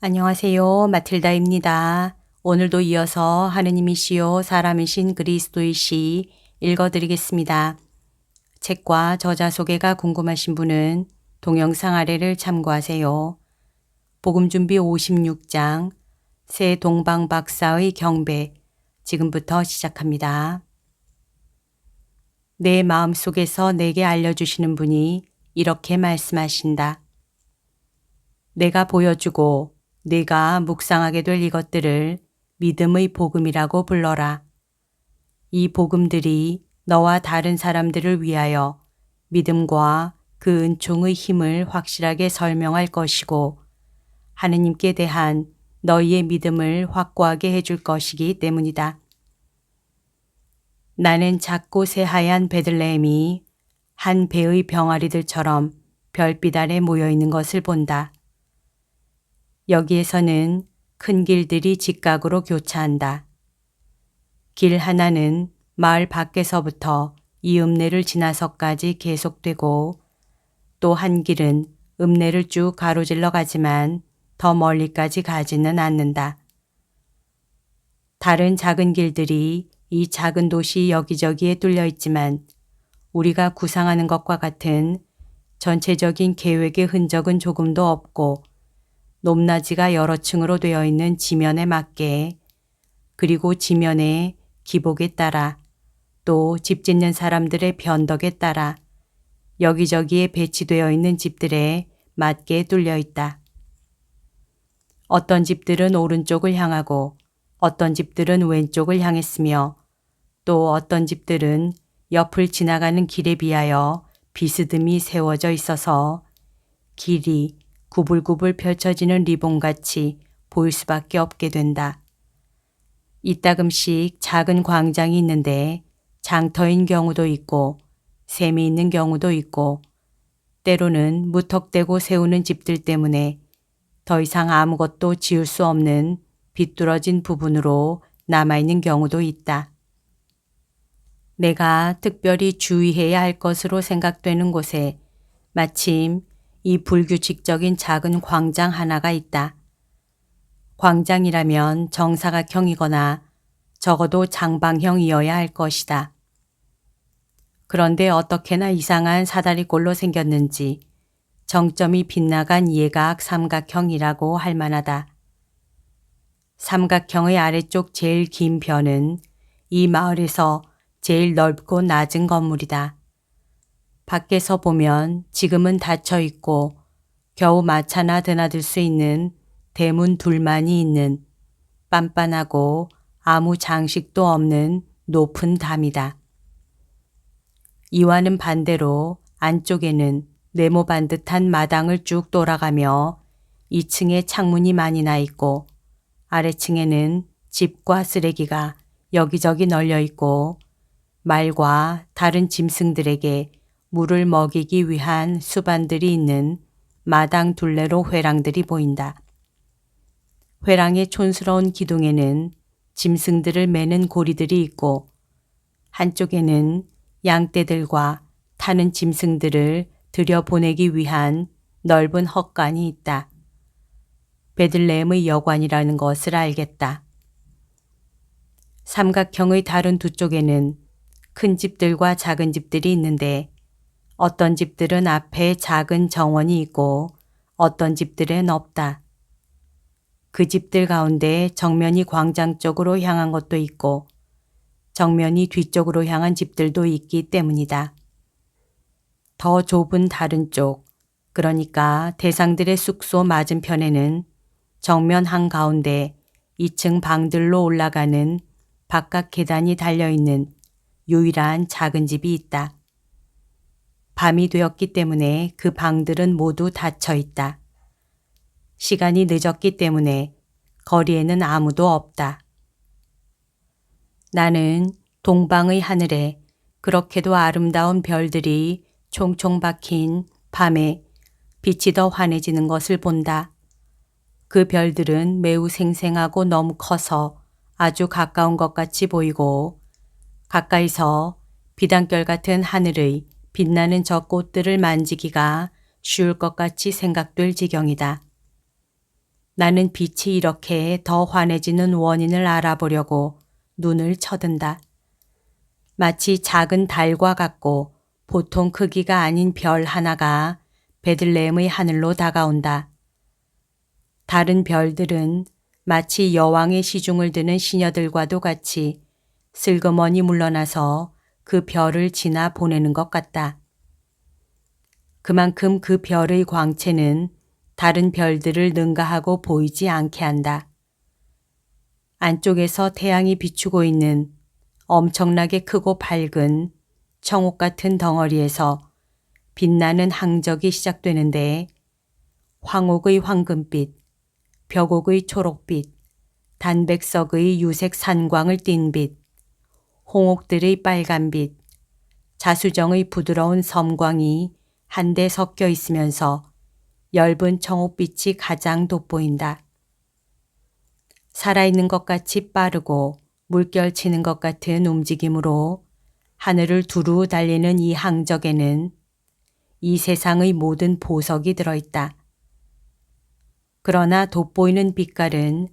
안녕하세요. 마틸다입니다. 오늘도 이어서 하느님이시요 사람이신 그리스도의 시 읽어드리겠습니다. 책과 저자 소개가 궁금하신 분은 동영상 아래를 참고하세요. 복음준비 56장 새 동방 박사의 경배 지금부터 시작합니다. 내 마음 속에서 내게 알려주시는 분이 이렇게 말씀하신다. 내가 보여주고 내가 묵상하게 될 이것들을 믿음의 복음이라고 불러라. 이 복음들이 너와 다른 사람들을 위하여 믿음과 그 은총의 힘을 확실하게 설명할 것이고 하느님께 대한 너희의 믿음을 확고하게 해줄 것이기 때문이다. 나는 작고 새하얀 베들레헴이 한 배의 병아리들처럼 별빛 아래 모여 있는 것을 본다. 여기에서는 큰 길들이 직각으로 교차한다. 길 하나는 마을 밖에서부터 이 읍내를 지나서까지 계속되고 또 한 길은 읍내를 쭉 가로질러 가지만 더 멀리까지 가지는 않는다. 다른 작은 길들이 이 작은 도시 여기저기에 뚫려 있지만 우리가 구상하는 것과 같은 전체적인 계획의 흔적은 조금도 없고 높낮이가 여러 층으로 되어 있는 지면에 맞게 그리고 지면의 기복에 따라 또 집 짓는 사람들의 변덕에 따라 여기저기에 배치되어 있는 집들에 맞게 뚫려 있다. 어떤 집들은 오른쪽을 향하고 어떤 집들은 왼쪽을 향했으며 또 어떤 집들은 옆을 지나가는 길에 비하여 비스듬히 세워져 있어서 길이 구불구불 펼쳐지는 리본같이 보일 수밖에 없게 된다. 이따금씩 작은 광장이 있는데 장터인 경우도 있고 샘이 있는 경우도 있고 때로는 무턱대고 세우는 집들 때문에 더 이상 아무것도 지을 수 없는 비뚤어진 부분으로 남아있는 경우도 있다. 내가 특별히 주의해야 할 것으로 생각되는 곳에 마침 이 불규칙적인 작은 광장 하나가 있다. 광장이라면 정사각형이거나 적어도 장방형이어야 할 것이다. 그런데 어떻게나 이상한 사다리꼴로 생겼는지 정점이 빗나간 예각 삼각형이라고 할 만하다. 삼각형의 아래쪽 제일 긴 변은 이 마을에서 제일 넓고 낮은 건물이다. 밖에서 보면 지금은 닫혀 있고 겨우 마차나 드나들 수 있는 대문 둘만이 있는 빤빤하고 아무 장식도 없는 높은 담이다. 이와는 반대로 안쪽에는 네모 반듯한 마당을 쭉 돌아가며 2층에 창문이 많이 나 있고 아래층에는 집과 쓰레기가 여기저기 널려 있고 말과 다른 짐승들에게 물을 먹이기 위한 수반들이 있는 마당 둘레로 회랑들이 보인다. 회랑의 촌스러운 기둥에는 짐승들을 매는 고리들이 있고 한쪽에는 양떼들과 타는 짐승들을 들여보내기 위한 넓은 헛간이 있다. 베들레헴의 여관이라는 것을 알겠다. 삼각형의 다른 두 쪽에는 큰 집들과 작은 집들이 있는데 어떤 집들은 앞에 작은 정원이 있고 어떤 집들엔 없다. 그 집들 가운데 정면이 광장 쪽으로 향한 것도 있고 정면이 뒤쪽으로 향한 집들도 있기 때문이다. 더 좁은 다른 쪽, 그러니까 대상들의 숙소 맞은편에는 정면 한가운데 2층 방들로 올라가는 바깥 계단이 달려있는 유일한 작은 집이 있다. 밤이 되었기 때문에 그 방들은 모두 닫혀 있다. 시간이 늦었기 때문에 거리에는 아무도 없다. 나는 동방의 하늘에 그렇게도 아름다운 별들이 총총 박힌 밤에 빛이 더 환해지는 것을 본다. 그 별들은 매우 생생하고 너무 커서 아주 가까운 것 같이 보이고 가까이서 비단결 같은 하늘의 빛나는 저 꽃들을 만지기가 쉬울 것 같이 생각될 지경이다. 나는 빛이 이렇게 더 환해지는 원인을 알아보려고 눈을 쳐든다. 마치 작은 달과 같고 보통 크기가 아닌 별 하나가 베들레헴의 하늘로 다가온다. 다른 별들은 마치 여왕의 시중을 드는 시녀들과도 같이 슬그머니 물러나서 그 별을 지나 보내는 것 같다. 그만큼 그 별의 광채는 다른 별들을 능가하고 보이지 않게 한다. 안쪽에서 태양이 비추고 있는 엄청나게 크고 밝은 청옥 같은 덩어리에서 빛나는 항적이 시작되는데 황옥의 황금빛, 벽옥의 초록빛, 단백석의 유색 산광을 띤 빛, 홍옥들의 빨간빛, 자수정의 부드러운 섬광이 한데 섞여 있으면서 엷은 청옥빛이 가장 돋보인다. 살아있는 것 같이 빠르고 물결 치는 것 같은 움직임으로 하늘을 두루 달리는 이 항적에는 이 세상의 모든 보석이 들어있다. 그러나 돋보이는 빛깔은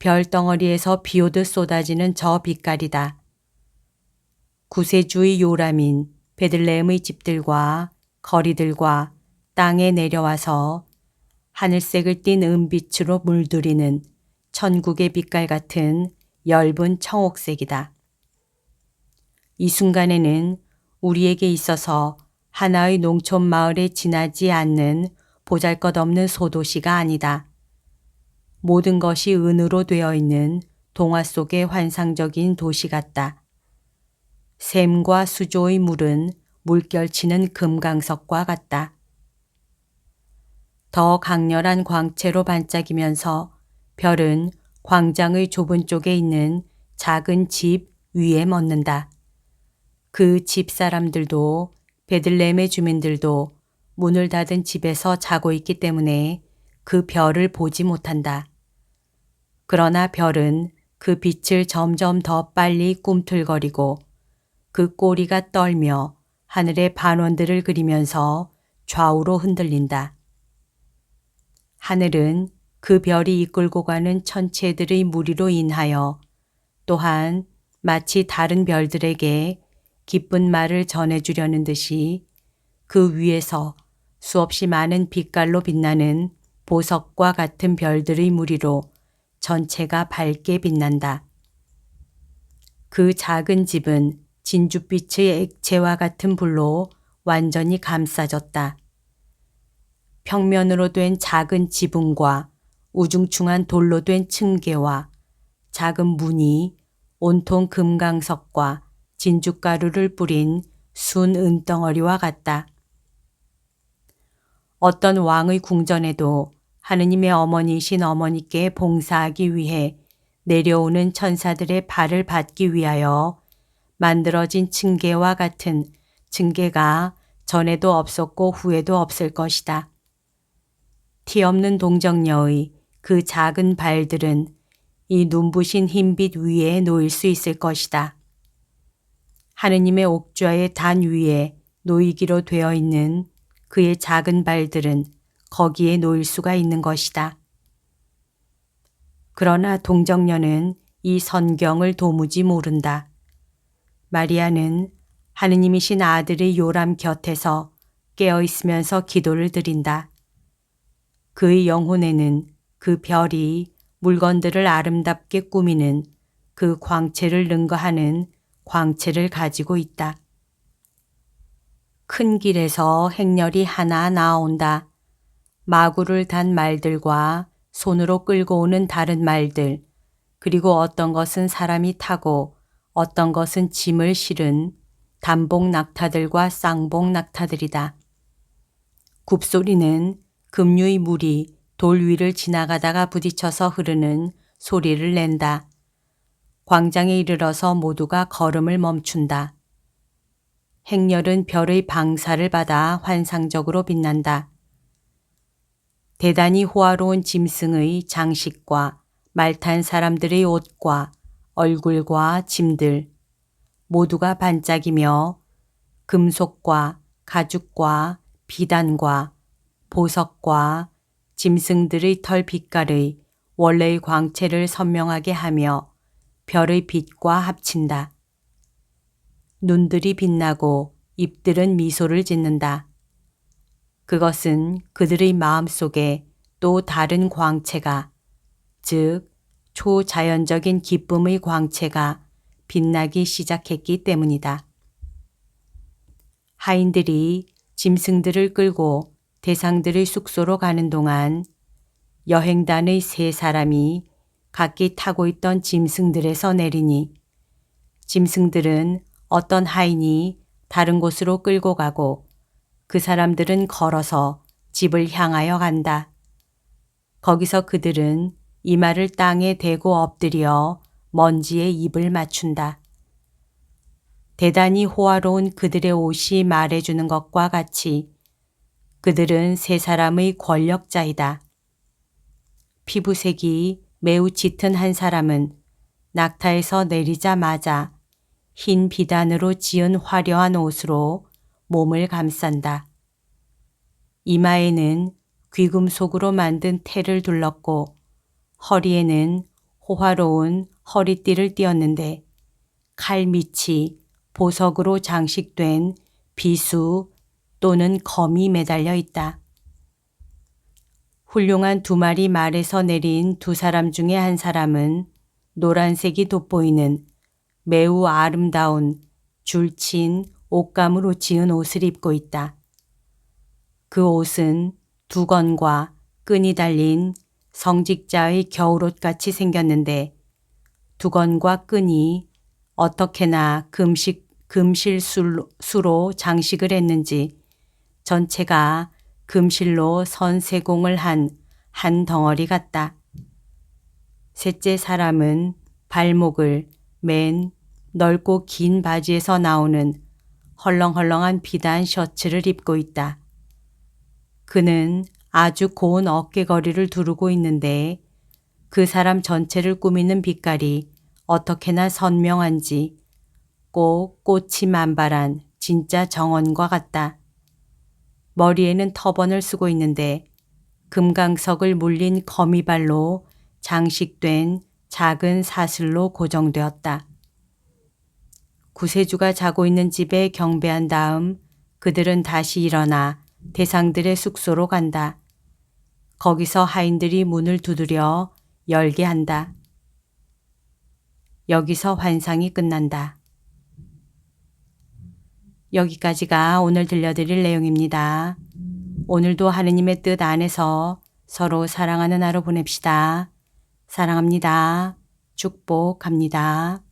별덩어리에서 비오듯 쏟아지는 저 빛깔이다. 구세주의 요람인 베들레헴의 집들과 거리들과 땅에 내려와서 하늘색을 띤 은빛으로 물들이는 천국의 빛깔 같은 엷은 청옥색이다. 이 순간에는 우리에게 있어서 하나의 농촌 마을에 지나지 않는 보잘 것 없는 소도시가 아니다. 모든 것이 은으로 되어 있는 동화 속의 환상적인 도시 같다. 샘과 수조의 물은 물결치는 금강석과 같다. 더 강렬한 광채로 반짝이면서 별은 광장의 좁은 쪽에 있는 작은 집 위에 멎는다. 그 집 사람들도 베들레헴의 주민들도 문을 닫은 집에서 자고 있기 때문에 그 별을 보지 못한다. 그러나 별은 그 빛을 점점 더 빨리 꿈틀거리고 그 꼬리가 떨며 하늘의 반원들을 그리면서 좌우로 흔들린다. 하늘은 그 별이 이끌고 가는 천체들의 무리로 인하여 또한 마치 다른 별들에게 기쁜 말을 전해주려는 듯이 그 위에서 수없이 많은 빛깔로 빛나는 보석과 같은 별들의 무리로 전체가 밝게 빛난다. 그 작은 집은 진주빛의 액체와 같은 불로 완전히 감싸졌다. 평면으로 된 작은 지붕과 우중충한 돌로 된 층계와 작은 문이 온통 금강석과 진주가루를 뿌린 순 은덩어리와 같다. 어떤 왕의 궁전에도 하느님의 어머니이신 어머니께 봉사하기 위해 내려오는 천사들의 발을 받기 위하여 만들어진 층계와 같은 층계가 전에도 없었고 후에도 없을 것이다. 티 없는 동정녀의 그 작은 발들은 이 눈부신 흰빛 위에 놓일 수 있을 것이다. 하느님의 옥좌의 단 위에 놓이기로 되어 있는 그의 작은 발들은 거기에 놓일 수가 있는 것이다. 그러나 동정녀는 이 선경을 도무지 모른다. 마리아는 하느님이신 아들의 요람 곁에서 깨어 있으면서 기도를 드린다. 그의 영혼에는 그 별이 물건들을 아름답게 꾸미는 그 광채를 능가하는 광채를 가지고 있다. 큰 길에서 행렬이 하나 나온다. 마구를 단 말들과 손으로 끌고 오는 다른 말들, 그리고 어떤 것은 사람이 타고 어떤 것은 짐을 실은 단복 낙타들과 쌍복 낙타들이다. 굽소리는 급류의 물이 돌 위를 지나가다가 부딪혀서 흐르는 소리를 낸다. 광장에 이르러서 모두가 걸음을 멈춘다. 행렬은 별의 방사를 받아 환상적으로 빛난다. 대단히 호화로운 짐승의 장식과 말탄 사람들의 옷과 얼굴과 짐들 모두가 반짝이며 금속과 가죽과 비단과 보석과 짐승들의 털 빛깔의 원래의 광채를 선명하게 하며 별의 빛과 합친다. 눈들이 빛나고 입들은 미소를 짓는다. 그것은 그들의 마음 속에 또 다른 광채가, 즉, 초자연적인 기쁨의 광채가 빛나기 시작했기 때문이다. 하인들이 짐승들을 끌고 대상들의 숙소로 가는 동안 여행단의 세 사람이 각기 타고 있던 짐승들에서 내리니 짐승들은 어떤 하인이 다른 곳으로 끌고 가고 그 사람들은 걸어서 집을 향하여 간다. 거기서 그들은 이마를 땅에 대고 엎드려 먼지에 입을 맞춘다. 대단히 호화로운 그들의 옷이 말해주는 것과 같이 그들은 세 사람의 권력자이다. 피부색이 매우 짙은 한 사람은 낙타에서 내리자마자 흰 비단으로 지은 화려한 옷으로 몸을 감싼다. 이마에는 귀금속으로 만든 테를 둘렀고 허리에는 호화로운 허리띠를 띄었는데 칼 밑이 보석으로 장식된 비수 또는 검이 매달려 있다. 훌륭한 두 마리 말에서 내린 두 사람 중에 한 사람은 노란색이 돋보이는 매우 아름다운 줄친 옷감으로 지은 옷을 입고 있다. 그 옷은 두건과 끈이 달린 성직자의 겨울옷 같이 생겼는데 두건과 끈이 어떻게나 금식, 금실수로 장식을 했는지 전체가 금실로 선세공을 한 한 덩어리 같다. 셋째 사람은 발목을 맨 넓고 긴 바지에서 나오는 헐렁헐렁한 비단 셔츠를 입고 있다. 그는 아주 고운 어깨거리를 두르고 있는데 그 사람 전체를 꾸미는 빛깔이 어떻게나 선명한지 꼭 꽃이 만발한 진짜 정원과 같다. 머리에는 터번을 쓰고 있는데 금강석을 물린 거미발로 장식된 작은 사슬로 고정되었다. 구세주가 자고 있는 집에 경배한 다음 그들은 다시 일어나 대상들의 숙소로 간다. 거기서 하인들이 문을 두드려 열게 한다. 여기서 환상이 끝난다. 여기까지가 오늘 들려드릴 내용입니다. 오늘도 하느님의 뜻 안에서 서로 사랑하는 하루 보냅시다. 사랑합니다. 축복합니다.